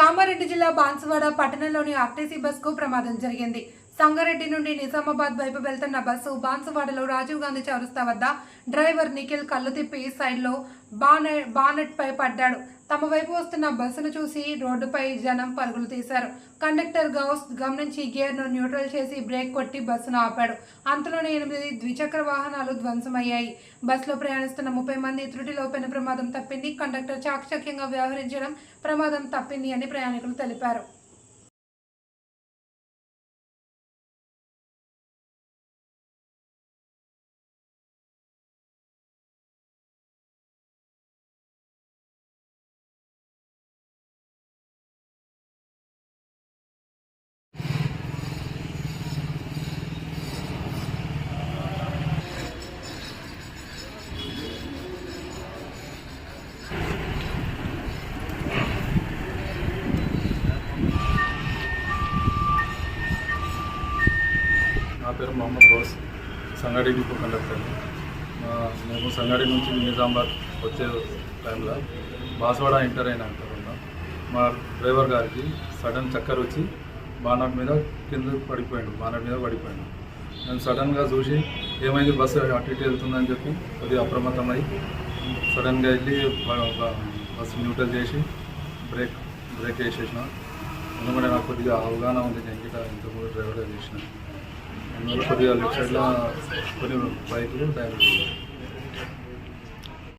కామారెడ్డి జిల్లా బాన్సువాడ పట్టణంలోని ఆర్టీసీ బస్కు ప్రమాదం జరిగింది. సంగారెడ్డి నుండి నిజామాబాద్ వైపు వెళ్తున్న బస్సు బాన్సువాడలో రాజీవ్ గాంధీ చౌరస్తా వద్ద డ్రైవర్ నిఖిల్ కళ్ళు తిప్పి సైడ్లో బానెట్ పై పడ్డాడు. తమ వైపు వస్తున్న బస్సును చూసి రోడ్డుపై జనం పరుగులు తీశారు. కండక్టర్ గౌస్ గమనించి గేర్ను న్యూట్రల్ చేసి బ్రేక్ కొట్టి బస్సును ఆపాడు. అంతలోనే ఎనిమిది ద్విచక్ర వాహనాలు ధ్వంసమయ్యాయి. బస్సులో ప్రయాణిస్తున్న ముప్పై మంది త్రుటిలో పెను ప్రమాదం తప్పింది. కండక్టర్ చాకచక్యంగా వ్యవహరించడం ప్రమాదం తప్పింది అని ప్రయాణికులు తెలిపారు. పేరు మహమ్మద్ రోస్ సంగారెడ్డి డిపో కండక్టర్ మేము సంగారెడ్డి నుంచి నిజామాబాద్ వచ్చే టైంలో బాస్వాడ ఎంటర్ అయిన మా డ్రైవర్ గారికి సడన్ చక్కర్ వచ్చి బానట్ మీద కింద పడిపోయాడు బానట్ మీద పడిపోయాడు. నేను సడన్గా చూసి ఏమైంది బస్సు అటు ఇటు వెళ్తుందని చెప్పి కొద్దిగా అప్రమత్తమై సడన్గా వెళ్ళి బస్సు న్యూట్రల్ చేసి బ్రేక్ బ్రేక్ వేసేసిన. ఎందుకంటే నాకు కొద్దిగా అవగాహన ఉంది నేను ఇంకా ఇంతకుముందు డ్రైవర్గా చేసిన. కొద్దిగా లెఫ్ట్ సైడ్లో కొన్ని బైక్లు డ్రైవర్